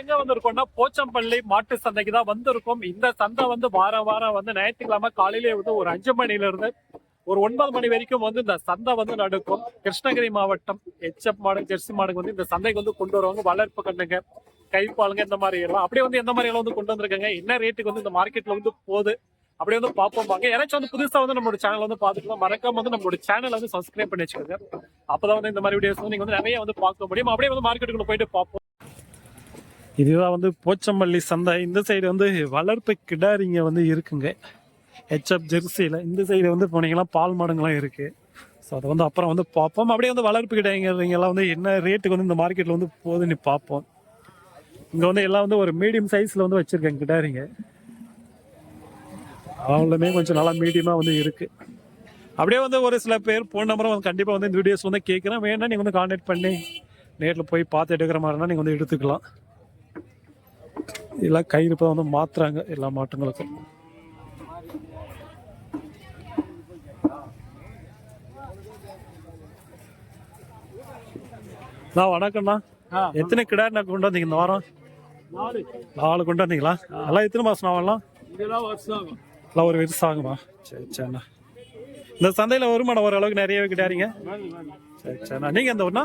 எங்க வந்திருக்கோம்னா போச்சம்பள்ளி மாட்டு சந்தைக்கு தான் வந்திருக்கோம். இந்த சந்தை வந்து வாரம் வாரம் வந்து ஞாயிற்றுக்கிழமை காலையிலே வந்து ஒரு அஞ்சு மணில இருந்து ஒரு ஒன்பது மணி வரைக்கும் வந்து இந்த சந்தை வந்து நடக்கும். கிருஷ்ணகிரி மாவட்டம் எச்எப் மாடு ஜெர்சி மாடுக்கு வந்து இந்த சந்தைக்கு வந்து கொண்டு வருவாங்க. வளர்ப்பு கண்ணுங்க கைப்பாலுங்க இந்த மாதிரி எல்லாம். அப்படியே வந்து எந்த மாதிரி எல்லாம் வந்து கொண்டு வந்திருக்காங்க? என்ன ரேட்டுக்கு வந்து இந்த மார்க்கெட்ல வந்து போகுது? அப்படியே வந்து பார்ப்போம். பாங்க யாராச்சும் வந்து புதுசா வந்து நம்மளோட சேனல் வந்து பார்த்துட்டு மறக்காம வந்து நம்மளோட சேனல் வந்து சப்ஸ்கிரைப் பண்ணி வச்சுக்கோங்க. அப்பதான் வந்து இந்த மாதிரி வீடியோஸ் வந்து நீங்க வந்து நிறைய வந்து பார்க்க முடியும். அப்படியே வந்து மார்க்கெட்டுக்குள்ள போயிட்டு பார்ப்போம். இதுதான் வந்து போச்சம்பள்ளி சந்தை. இந்த சைடு வந்து வளர்ப்பு கிடாரிங்க வந்து இருக்குங்க. ஹெச்எப் ஜெர்சியில் இந்த சைடு வந்து போனீங்கன்னா பால் மாடுங்களாம் இருக்கு. ஸோ அதை வந்து அப்புறம் வந்து பார்ப்போம். அப்படியே வந்து வளர்ப்பு கிடாரிங்கெல்லாம் வந்து என்ன ரேட்டுக்கு வந்து இந்த மார்க்கெட்டில் வந்து போகுதுன்னு பார்ப்போம். இங்கே வந்து எல்லாம் வந்து ஒரு மீடியம் சைஸில் வந்து வச்சுருக்கேன் கிடாரிங்க. அவங்களுமே கொஞ்சம் நல்லா மீடியமாக வந்து இருக்கு. அப்படியே வந்து ஒரு சில பேர் ஃபோன் நம்பரும் வந்து கண்டிப்பாக வந்து இந்த வீடியோஸ் வந்து கேட்குறேன். வேணா நீங்கள் வந்து கான்டாக்ட் பண்ணி நேரில் போய் பார்த்து எடுக்கிற மாதிரினா நீங்கள் வந்து எடுத்துக்கலாம். இதெல்லாம் கயிறு இப்போ வந்து மாத்துறாங்க எல்லா மாட்டுங்களுக்கும் நான் வணக்கம்ண்ணா. எத்தனை கிடாரி நான் கொண்டு வந்தீங்க இந்த வாரம்? நாலு. கொண்டு வந்தீங்களா? எல்லாம் எத்தனை மாசம் ஆகலாம் எல்லாம் ஒரு வருஷம் ஆகுமா? சரி சரிண்ணா இந்த சந்தையில் வருமானம் ஓரளவுக்கு நிறையவே கிடாரிங்க சரி சரிண்ணா நீங்கள் எந்த ஊர்னா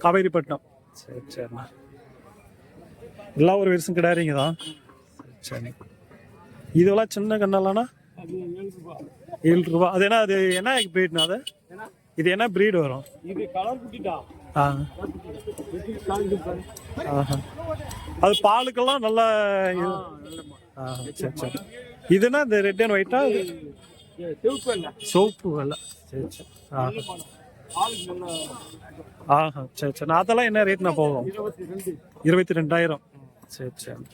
காவேரிப்பட்டினம். சரி சரிண்ணா எல்லா ஒரு வருஷம் கிடாரிங்க தான் சரி. இதெல்லாம் சின்ன கண்ணாலாண்ணா ஏழு ரூபா. அது என்ன அது என்ன பிரீட்னா அது? இது என்ன பிரீடு வரும்? இது கலர் ஆ அது பாலுக்கெல்லாம் நல்லா ஆ, சரி சரி. இதுனா இந்த ரெட் அண்ட் ஒயிட்டா சிவப்பு சோப்பு வெள்ளை. சரி சரி. ஆ ஆஹா சரி சரி. அதெல்லாம் என்ன ரேட்னா போகும்? இருபத்தி ரெண்டாயிரம். சரி சரி.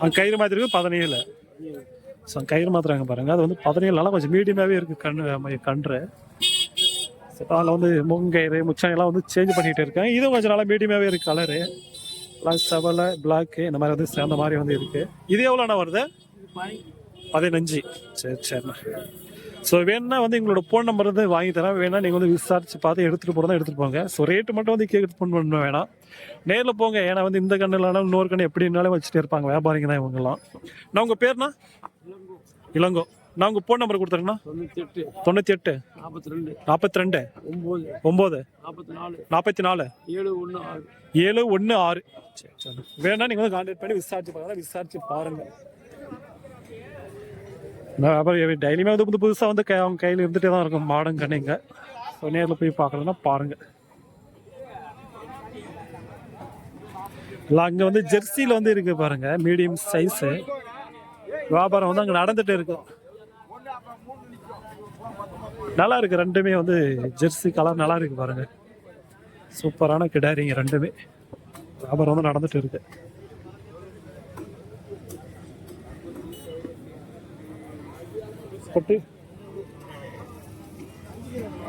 அது கயிறு மாதிரி இருக்கு பதினேழு ஸோ கயிறு மாத்துறாங்க பாருங்க. அது வந்து பதினேழுலாம் கொஞ்சம் மீடியமாகவே இருக்கு கண்ணு ஆமா, கன்று. அதில் வந்து முங்கயிறு முச்சாணி எல்லாம் வந்து சேஞ்ச் பண்ணிட்டு இருக்கேன். இதுவும் கொஞ்சம் நல்லா மீடியமாகவே இருக்கு கலரு எல்லாம் செவலை பிளாக்கு இந்த மாதிரி வந்து சேர்ந்த மாதிரி வந்து இருக்கு. இது எவ்வளோண்ணா வருது? பதினஞ்சு. சரி சரிண்ணா. ஸோ வேணும்னா வந்து எங்களோட ஃபோன் நம்பர் வந்து வாங்கி தரேன். வேணா நீங்கள் வந்து விசாரிச்சு பார்த்து எடுத்துகிட்டு போகிறதா எடுத்துகிட்டு போங்க. ஸோ ரேட்டு மட்டும் வந்து கேட்டு ஃபோன் பண்ண வேணாம். நேரில் போங்க. ஏன்னா வந்து இந்த கண்ணு இல்லைனா இன்னொரு கண்ணு எப்படினாலும் வச்சுட்டு இருப்பாங்க. வியாபாரிங்க தான் இவங்கெல்லாம். நான் உங்கள் பேர்னா? இளங்கோ. நான் உங்கள் ஃபோன் நம்பர் கொடுத்துருங்கண்ணா தொண்ணூற்றி எட்டு நாற்பத்தி ரெண்டு நாற்பத்தி ரெண்டு ஒன்பது ஒம்பது. நாற்பத்தி நாலு நாற்பத்தி நாலு ஏழு ஒன்று ஆறு. ஏழு ஒன்று ஆறு. சரி சரி. வேணா நீங்கள் வந்து கான்டாக்ட் பண்ணி விசாரிச்சு பாருங்க. விசாரிச்சு பாருங்க. நான் அப்புறம் டெய்லியுமே வந்து புது புதுசாக வந்து அவங்க கையில் இருந்துகிட்டே தான் இருக்கும். மாடம் கண்ணிங்க ஸோ நேரில் போய் பார்க்கறதுனா பாருங்க. அங்கே வந்து ஜெர்சியில் வந்து இருக்கு பாருங்க மீடியம் சைஸு வியாபாரம் வந்து அங்கே நடந்துட்டு இருக்கும் நல்லா இருக்கு ரெண்டுமே வந்து ஜெர்சி கலர் நல்லா இருக்கு பாருங்க. சூப்பரான கிடாரிங்க ரெண்டுமே. வியாபாரம் வந்து நடந்துட்டு இருக்கு.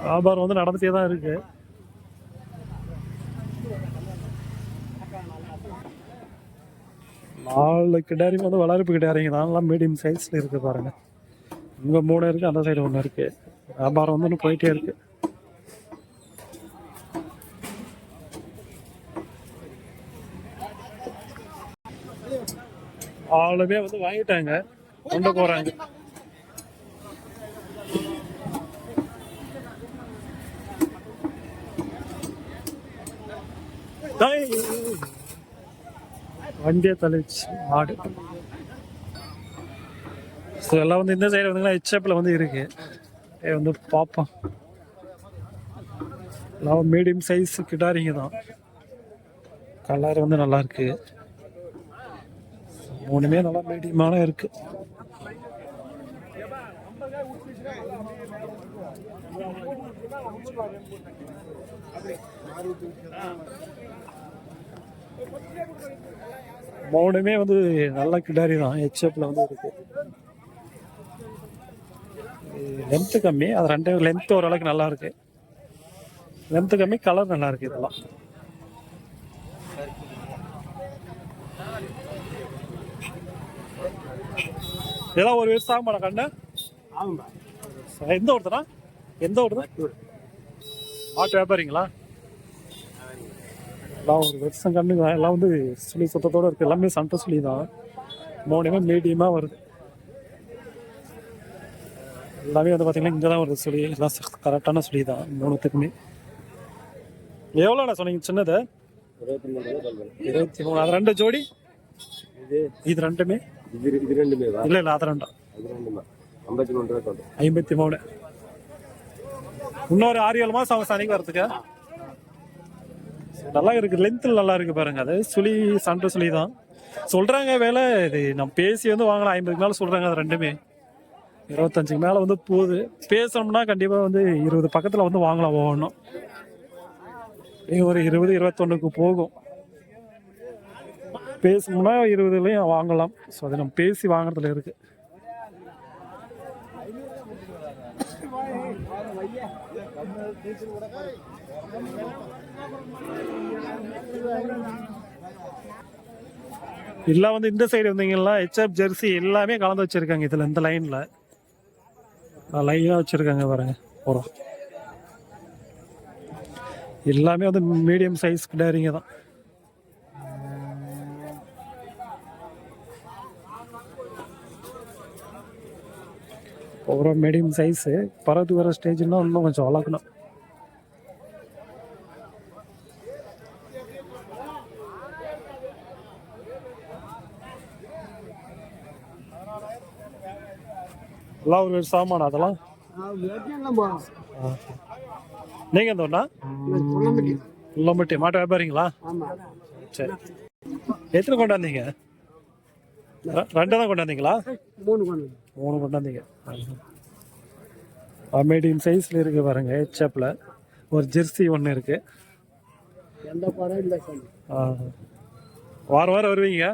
வியாபாரம் வந்து நடந்துட்டே தான் இருக்கு. உள்ள கிடாரியும் வந்து வளர்ப்பு கிடாரிங்க. தான் எல்லாம் மீடியம் சைஸில் இருக்குது பாருங்கள் இங்கே மூணு இருக்குது அந்த சைடு ஒன்று இருக்குது வியாபாரம் வந்து இன்னும் போயிட்டே இருக்குது ஆளுமே வந்து வாங்கிட்டாங்க. கொண்டு போகிறாங்க Bye. வண்டியை தலைச்சு மாடு. ஸோ எல்லாம் வந்து இந்த சைடு வந்து ஹெச்எப்பில் வந்து இருக்கு. ஏ வந்து பார்ப்போம் எல்லாம் மீடியம் சைஸ் கிட்டாரிங்க தான். கலர் வந்து நல்லா இருக்கு. மூணுமே நல்லா மீடியமான இருக்கு. மூணுமே வந்து நல்ல கிடாரி தான். ஹெச்எப்ல வந்து இருக்கு. லென்த்து கம்மி. அது ரெண்டு லென்த் ஓரளவுக்கு நல்லா இருக்கு. லென்த்து கம்மி. கலர் நல்லா இருக்கு இதெல்லாம். இதெல்லாம் ஒரு வருஷம் ஆக மாட்டா கண்ணு? ஆகும்பா எந்த ஊர்த்தனா எந்த ஊர் மாட்டு வியாபாரிங்களா? எல்லாம் ஒரு வருஷம் கண்ணுங்க எல்லாம் வந்து சுழி சுத்தத்தோட இருக்கு. எல்லாமே சண்டை சுழி தான் மூணுமே மீடியமாக வருது. எல்லாமே வந்து பார்த்தீங்கன்னா இங்கே தான் வருது சுழி எல்லாம் கரெக்டான சுழி தான் மூணுத்துக்குமே. எவ்வளோண்ணா சொன்னீங்க? சின்னது? இருபத்தி மூணு. அது ரெண்டு ஜோடி? இது ரெண்டுமே? இது இது ரெண்டுமே இல்லை இல்லை அது ரெண்டா? அது ஐம்பத்தி மூணு. ஐம்பத்தி மூணு இன்னொரு ஆறு ஏழு மாசம் அவன் சனிக்கு வரதுக்கு நல்லா இருக்கு. லென்த்தில் நல்லா இருக்கு பாருங்க. அது சுழி சண்டை சுழி தான். சொல்றாங்க வேலை. இது நம்ம பேசி வந்து வாங்கலாம். ஐம்பதுக்கு மேலே சொல்றாங்க அது ரெண்டுமே. இருபத்தஞ்சுக்கு மேலே வந்து போகுது. பேசணும்னா கண்டிப்பாக வந்து இருபது பக்கத்தில் வந்து வாங்கலாம் ஒவ்வொன்றும் ஒரு இருபது இருபத்தொன்னுக்கு போகும். பேசணும்னா இருபதுலையும் வாங்கலாம். ஸோ அது நம்ம பேசி வாங்குறதுல இருக்கு. எல்லாம் வந்து இந்த சைடு வந்தீங்கன்னா ஹெச்எப் ஜெர்சி எல்லாமே கலந்து வச்சிருக்காங்க இதுல இந்த லைன்ல லைனா வச்சிருக்காங்க பாருங்க போறோம். எல்லாமே வந்து மீடியம் சைஸ் டேரிங்க தான். ஒரு மீடியம் சைஸு பறந்து வர ஸ்டேஜ்னா இன்னும் கொஞ்சம் வளர்க்கணும். எல்லாம் ஒரு சாமான் அதெல்லாம்? நீங்க எந்த ஒண்ணா உள்ளம்பட்டி மாட்டு வியாபாரிங்களா? சரி. எத்தனை கொண்டாந்தீங்க ரெண்டு தான் கொண்டாந்தீங்களா மூணு கொண்டு மூணு கொண்டாந்தீங்க மீடியம் சைஸ்ல இருக்கு பாருங்க ஹெச்எப்ல ஒரு ஜெர்சி ஒன்று இருக்கு. எந்த. வாரம் வாரம் வருவீங்க?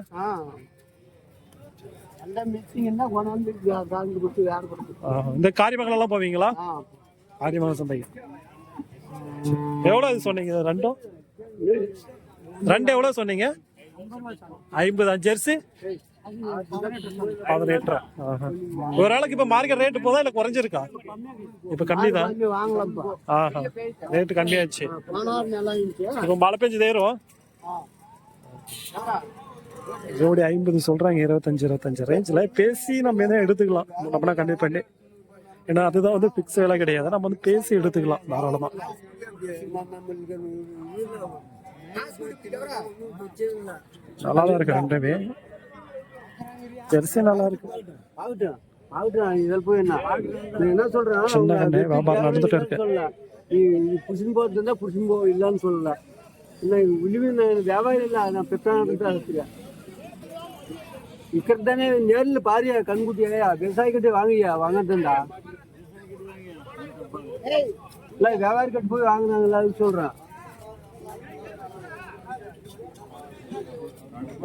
இந்த காரிமங்கலம் எல்லாம் போவீங்களா? ஆ. காரிமங்கலம் சந்தைக்கு எவ்வளோ இது சொன்னீங்க? ரெண்டும் ரெண்டு எவ்வளோ சொன்னீங்க? ஐம்பது ஜெர்சி? பதினெட்டு ஆஹா. ஒரு ஆளுக்கு இப்போ மார்க்கெட் ரேட்டு போதா இல்லை குறைஞ்சிருக்கா? இப்போ கம்மி தான் ஆஹா. ரேட்டு கம்மியாச்சு. இப்போ மழை பெஞ்சு தேரும். ஜோடி ஐம்பது சொல்கிறாங்க இருபத்தஞ்சு இருபத்தஞ்சு ரேஞ்சில் பேசி நம்ம எதாவது எடுத்துக்கலாம்? நம்மனா கம்மி பண்ணி. ஏன்னா அதுதான் வந்து ஃபிக்ஸ் விலை கிடையாது. நம்ம வந்து பேசி எடுத்துக்கலாம் தாராளமாக நல்லா தான் இருக்கு ரெண்டுமே. ஜெர்சி நல்லா இருக்கு. ஆகட்டும் ஆகட்டும் இதில் என்ன நான் சொல்றேன் சின்ன கண்ணு வியாபாரம் நடந்துட்டு இருக்கு. நீ நீ புருஷன் போகிறது இருந்தால் புருஷன் போ இல்லைன்னு சொல்லலை. இல்லை உளிவு நான் வியாபாரி இல்லை நான் பெற்றாங்க ఇక్కడ தானே நேரில் பாரியா கண்குட்டியா விவசாயிக்கிட்டே வாங்கியா வாங்கட்டா இல்லை வியாபாரி கிட்ட போய் வாங்கினாங்களா சொல்கிறேன்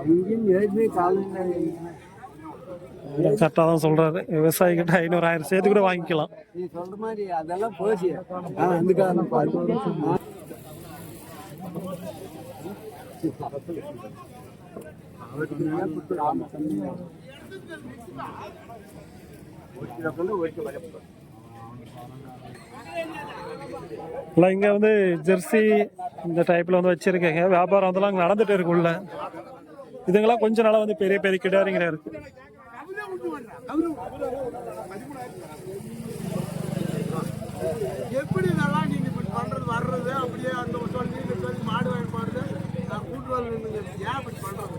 எங்கேயும் நேர்மை காலையில் கரெக்டாக தான் சொல்றாரு விவசாயி கிட்ட ஐநூறு ஆயிரம் சேர்த்து கூட வாங்கிக்கலாம் நீ சொல்ற மாதிரி அதெல்லாம் போச்சு ஆ அந்த காரணம் பாரு ஆ. இல்லை இங்கே வந்து ஜெர்சி இந்த டைப்பில் வந்து வச்சிருக்கீங்க. வியாபாரம் அதெல்லாம் அங்கே நடந்துட்டு இருக்கு உள்ள. இதுங்கெல்லாம் கொஞ்ச நாளாக வந்து பெரிய பெரிய கிடாரிங்க இருக்கு. எப்படி இதெல்லாம் நீங்க இப்படி பண்றது வர்றது அப்படியே அந்த சொல்லி இந்த சொல்லி மாடு வாங்கி நான் கூட்டு வரல ஏன் இப்படி பண்றது?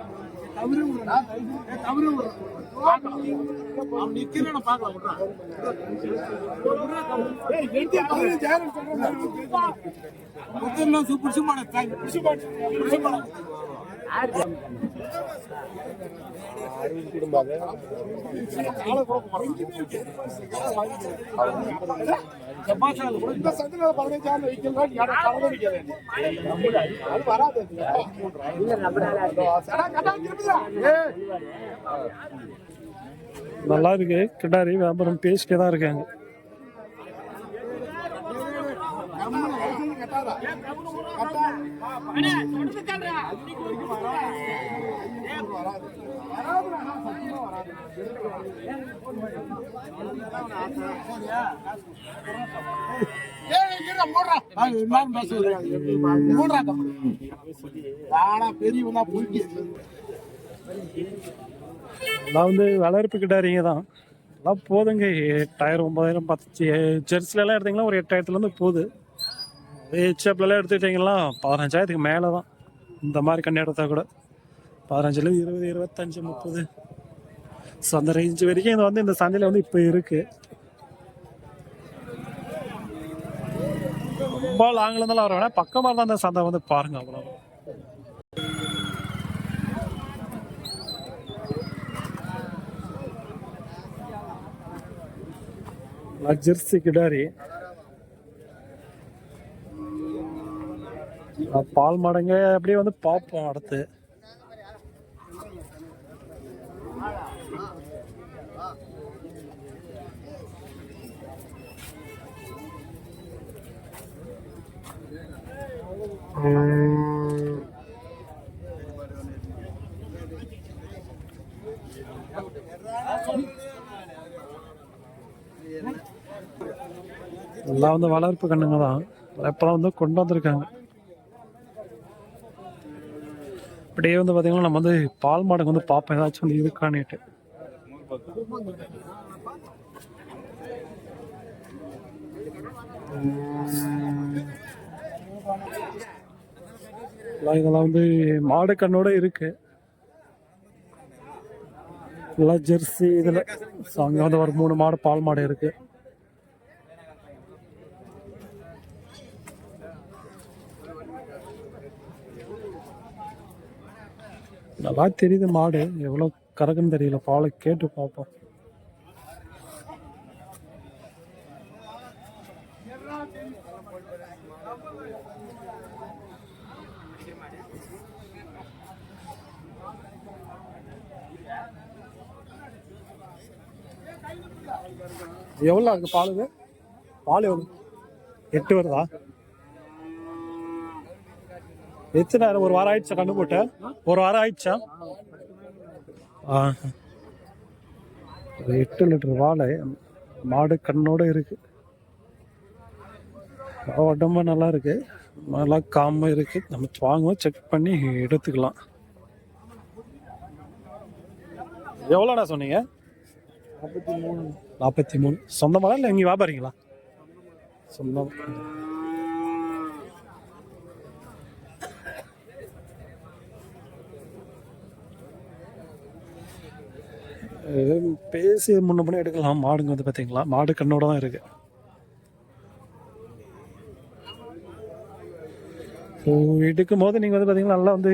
பாக்கலாம் விட்றான் சூப்பர் சூப்பர் இந்த சந்தில பதினஞ்சாயிரம் வைக்கலாம் யாரும் நல்லா இருக்கு. கிடாரி வியாபாரம் பேசிட்டே தான் இருக்காங்க. எல்லாம் வந்து வளர்ப்பு கிட்டாரிங்க தான். எல்லாம் போதுங்க. எட்டாயிரம் ஒன்பதாயிரம் பத்து ஜெர்சில எல்லாம் எடுத்தீங்கன்னா ஒரு எட்டாயிரத்துல இருந்து போகுது. ஹெச்எப்லாம் எடுத்துக்கிட்டிங்கன்னா பதினஞ்சாயிரத்துக்கு மேலே தான் இந்த மாதிரி கண்ணி எடுத்தா கூட. பதினஞ்சுலேருந்து இருபது இருபத்தஞ்சி முப்பது. ஸோ அந்த ரேஞ்சு வரைக்கும் இது வந்து இந்த சந்தையில் வந்து இப்போ இருக்குது ரொம்ப லாங்கில் இருந்தாலும் வர வேணா பக்கமாக தான் அந்த சந்தை வந்து பாருங்க அவ்வளோ ஜெர்சி கிடாரி பால் மடங்க அப்படியே வந்து பார்ப்போம் அடுத்து. எல்லாம் வந்து வளர்ப்பு கண்ணுங்க தான். எப்பெல்லாம் வந்து கொண்டு வந்திருக்காங்க. அப்படியே வந்து பார்த்தீங்கன்னா நம்ம வந்து பால் மாடுக்கு வந்து பார்ப்போம் ஏதாச்சும் வந்து இருக்கான்னுட்டு இதெல்லாம் வந்து மாடு கண்ணோட இருக்கு. நல்லா ஜெர்சி இதில். ஸோ அங்கே வந்து ஒரு மூணு மாடு பால் மாடு இருக்குது நல்லா தெரியுது மாடு. எவ்வளோ கறக்குன்னு தெரியல. பாலை கேட்டு பார்ப்போம். எவ்வளோ இருக்கு பால் பால் எவ்வளோ எட்டு வருதா? எத்தனை நேரம்? ஒரு வாரம் ஆயிடுச்சா கண்ணு போட்டு ஒரு வாரம் ஆயிடுச்சா? எட்டு லிட்டர் வாழை மாடு கண்ணோட இருக்கு. உடம்பு நல்லா இருக்கு. நல்லா காம இருக்கு. நம்ம வாங்குவோம் செக் பண்ணி எடுத்துக்கலாம். எவ்வளோடா சொன்னீங்க? நாற்பத்தி மூணு. நாற்பத்தி மூணு. சொந்தமாக இல்லை இங்கே வியாபாரிங்களா? சொந்தம். பேசி முன்ன பண்ணி எடுக்கலாம். மாடுங்க வந்து பார்த்தீங்களா மாடு கண்ணோட தான் இருக்கு. ஸோ எடுக்கும் போது நீங்கள் வந்து பார்த்தீங்கன்னா நல்லா வந்து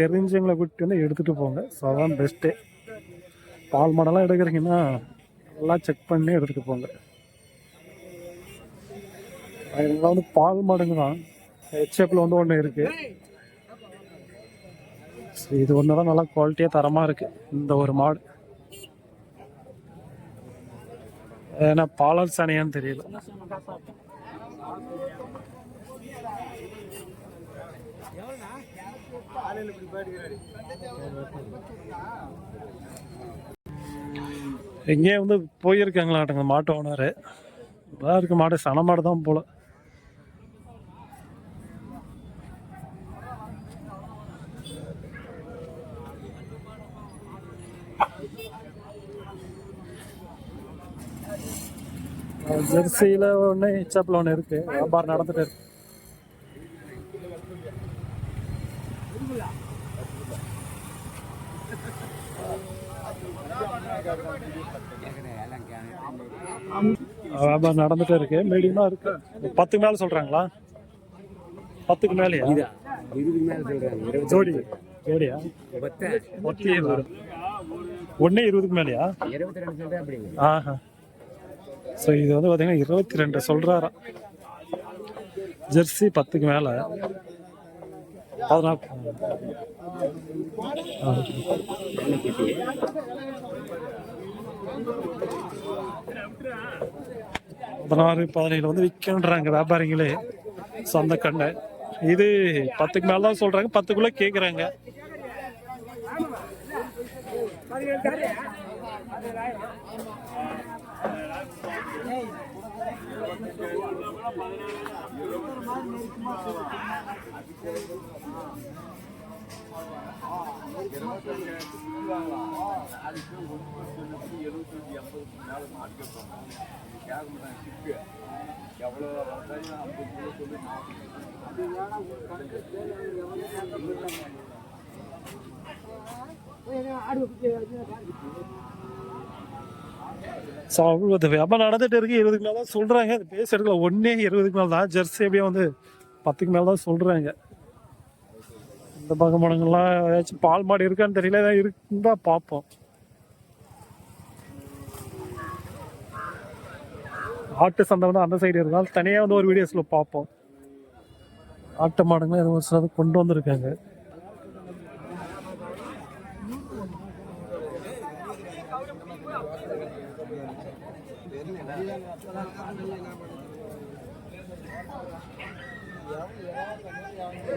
தெரிஞ்சவங்களை கூட்டிட்டு வந்து எடுத்துகிட்டு போங்க. ஸோ அதான் பெஸ்ட்டு பால் மாடெல்லாம் எடுக்கிறீங்கன்னா நல்லா செக் பண்ணி எடுத்துகிட்டு போங்க. இதெல்லாம் வந்து பால் மாடுங்க தான். ஹெச்எப்பில் வந்து ஒன்று இருக்குது இது ஒன்று தான் நல்லா குவாலிட்டியாக தரமாக இருக்குது இந்த ஒரு மாடு. ஏன்னா பாலர் சனையான்னு தெரியல. எங்கேயே வந்து போயிருக்காங்களாட்டங்க மாட்டு ஓனரு. நல்லா இருக்கு மாடு சன மாடு தான் போல. ஜெர்சியில் ஒன்று ஹெச்அப்பில் ஒன்று இருக்கு. வியாபாரம் நடந்துட்டு இருக்கு. வியாபாரம் நடந்துட்டு இருக்கு. மீடியமா இருக்கு. பத்துக்கு மேல சொல்றாங்களா? பத்துக்கு மேலயா? மேலே ஜோடி. ஜோடியா? ஒத்தியே வரும் ஒன்னே இருபதுக்கு மேலயா? இருபத்தி ரெண்டு அப்படிங்க. ஆஹா. ஸோ இது வந்து பார்த்தீங்கன்னா இருபத்தி ரெண்டு சொல்கிறாராம் ஜெர்சி பத்துக்கு மேலே. பதினாறு பதினாறு பதினேழு வந்து விற்கன்றாங்க வியாபாரிங்களே. சொந்த கண்ணை. இது பத்துக்கு மேல தான் சொல்றாங்க. பத்துக்குள்ள கேக்குறாங்க. ஸோ அவ்வளோ வியாபாரம் இருக்கு இருபதுக்கு மேல தான் சொல்றாங்க. அது பேச எடுக்கல. ஒன்னே இருபதுக்கு மேல தான். ஜெர்சி அப்படியே வந்து பத்துக்கு மேல தான் சொல்றாங்க. இந்த பக்கம் படங்கள்லாம் ஏதாச்சும் பால் மாடு இருக்கான்னு தெரியல ஏதாவது இருக்குன்னு பார்ப்போம். ஆட்டு சந்தை வந்து அந்த சைடு இருந்தாலும் தனியாக வந்து ஒரு வீடியோஸில் பார்ப்போம். ஆட்டு மாடுங்க எதுவும் கொண்டு வந்திருக்காங்க.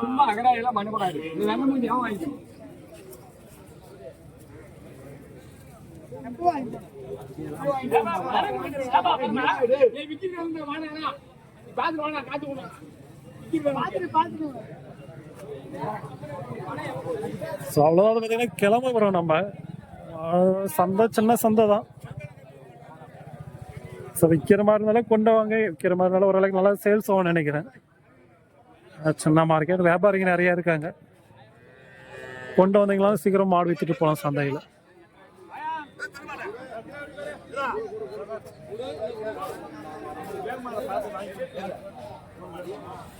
சும்மா அகடா எல்லாம் பண்ணக்கூடாது இந்த வெண்ண மூஞ்சி அவன் வாங்கி ஸோ அவ்வளோதான் பார்த்தீங்கன்னா கிளம்ப போகிறோம் நம்ம. சந்தை சின்ன சந்தை தான் ஸோ விற்கிற மாதிரி இருந்தாலும் கொண்டு வாங்க. விற்கிற மாதிரி இருந்தாலும் ஓரளவுக்கு நல்லா சேல்ஸ் ஆகும்னு நினைக்கிறேன். சின்ன மார்க்கெட் வியாபாரிங்க நிறைய இருக்காங்க. கொண்டு வந்தீங்களா சீக்கிரம் மாடு வித்துட்டு போகலாம் சந்தையில். ஆ